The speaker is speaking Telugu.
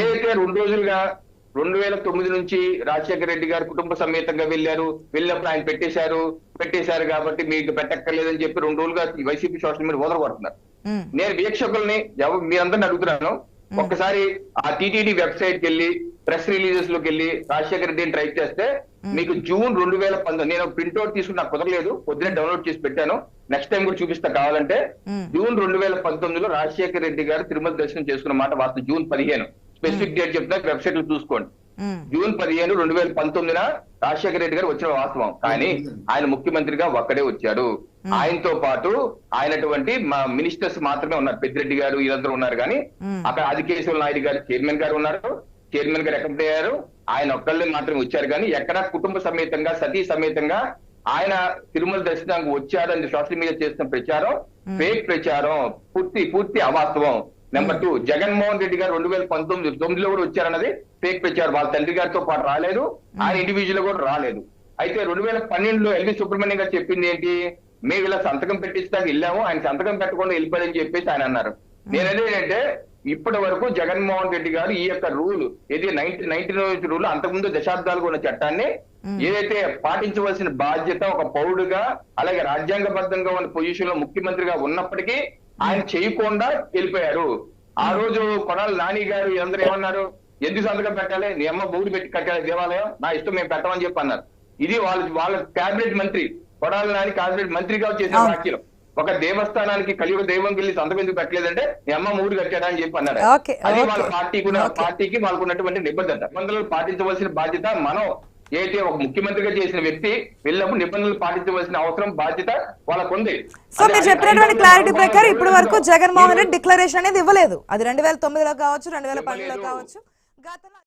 ఏదైతే రెండు రోజులుగా రెండు వేల తొమ్మిది నుంచి రాజశేఖర రెడ్డి గారు కుటుంబ సమేతంగా వెళ్ళారు వెళ్ళినప్పుడు ఆయన పెట్టేశారు పెట్టేశారు కాబట్టి మీకు పెట్టక్కర్లేదని చెప్పి రెండు రోజులుగా ఈ వైసీపీ సోషల్ మీడియా వదలగొడుతున్నారు నేను వీక్షకుల్ని మీరందరిని అడుగుతున్నాను. ఒక్కసారి ఆ టీటీడీ వెబ్సైట్కి వెళ్ళి ప్రెస్ రిలీజెస్లోకి వెళ్ళి రాజశేఖర రెడ్డిని ట్రై చేస్తే మీకు జూన్ రెండు వేల పంతొమ్మిది నేను ప్రింట్అవుట్ తీసుకుని నాకు కుదరలేదు పొద్దునే డౌన్లోడ్ చేసి పెట్టాను. నెక్స్ట్ టైం కూడా చూపిస్తా కావాలంటే. జూన్ రెండు వేల పంతొమ్మిదిలో రాజశేఖర రెడ్డి గారు తిరుమల దర్శనం చేసుకున్న మాట వాస్తవం జూన్ పదిహేను. స్పెసిఫిక్ డేట్ చెప్తా వెబ్సైట్లో చూసుకోండి. జూన్ పదిహేను రెండు వేల పంతొమ్మిదిన రాజశేఖర రెడ్డి గారు వచ్చిన వాస్తవం. కానీ ఆయన ముఖ్యమంత్రిగా ఒక్కడే వచ్చాడు. ఆయనతో పాటు ఆయనటువంటి మా మినిస్టర్స్ మాత్రమే ఉన్నారు. పెద్దిరెడ్డి గారు వీళ్ళందరూ ఉన్నారు కానీ. అక్కడ ఆదికేశ్వర నాయుడు గారు చైర్మన్ గారు ఉన్నారు. చైర్మన్ గారు ఎక్కడ అయ్యారు ఆయన ఒక్కళ్ళే మాత్రమే వచ్చారు కానీ ఎక్కడ కుటుంబ సమేతంగా సతీ సమేతంగా ఆయన తిరుమల దర్శనానికి వచ్చాడని సోషల్ మీడియా చేస్తున్న ప్రచారం ఫేక్ ప్రచారం పూర్తి పూర్తి అవాస్తవం. నెంబర్ టూ జగన్మోహన్ రెడ్డి గారు రెండు వేల పంతొమ్మిది తొమ్మిదిలో కూడా వచ్చారన్నది ఫేక్ ప్రచారం వాళ్ళ తండ్రి గారితో పాటు రాలేదు. ఆయన ఇండివిజువల్ కూడా రాలేదు. అయితే రెండు వేల పన్నెండులో ఎల్వి సుబ్రహ్మణ్యం గారు చెప్పింది ఏంటి? మేము ఇలా సంతకం పెట్టించడానికి వెళ్ళాము. ఆయన సంతకం పెట్టకుండా వెళ్ళిపోయారని చెప్పేసి ఆయన అన్నారు. నేనదే ఏంటంటే ఇప్పటి వరకు జగన్మోహన్ రెడ్డి గారు ఈ యొక్క రూల్ ఏది నైన్టీ నైన్టీన్ రూల్ అంతకుముందు దశాబ్దాలుగా ఉన్న చట్టాన్ని ఏదైతే పాటించవలసిన బాధ్యత ఒక పౌరుడుగా అలాగే రాజ్యాంగబద్ధంగా ఉన్న పొజిషన్లో ముఖ్యమంత్రిగా ఉన్నప్పటికీ ఆయన చేయకుండా వెళ్ళిపోయారు. ఆ రోజు కొడాలి నాని గారు అందరూ ఏమన్నారు? ఎందుకు సంతకం పెట్టాలి? నీ అమ్మ బౌడు పెట్టి కట్టాలి దేవాలయం. నా ఇష్టం మేము పెట్టమని చెప్పి అన్నారు. ఇది వాళ్ళ వాళ్ళ కేబినెట్ మంత్రి. కొడాలి నాని కేబినెట్ మంత్రిగా చేసిన. వ్యాఖ్యలు. ఒక దేవస్థానానికి కలియుగ దైవం వెళ్ళి సంతకం ఎందుకు పెట్టలేదంటే నీ అమ్మ మూడు కట్టాడా అని చెప్పి అన్నారు. అది. వాళ్ళ పార్టీకి. పార్టీకి వాళ్ళకు ఉన్నటువంటి నిబంధన నిబంధనలు పాటించవలసిన బాధ్యత మనం ఏదైతే ఒక ముఖ్యమంత్రిగా చేసిన వ్యక్తి వెళ్ళినప్పుడు నిబంధనలు పాటించవలసిన అవసరం బాధ్యత వాళ్ళకు ఉంది సో మీరు చెప్పినటువంటి క్లారిటీ ప్రకారం ఇప్పటి వరకు జగన్మోహన్ రెడ్డి డిక్లరేషన్ అనేది ఇవ్వలేదు. అది రెండు వేల తొమ్మిదిలో కావచ్చు రెండు వేల పన్నెండులో. కావచ్చు.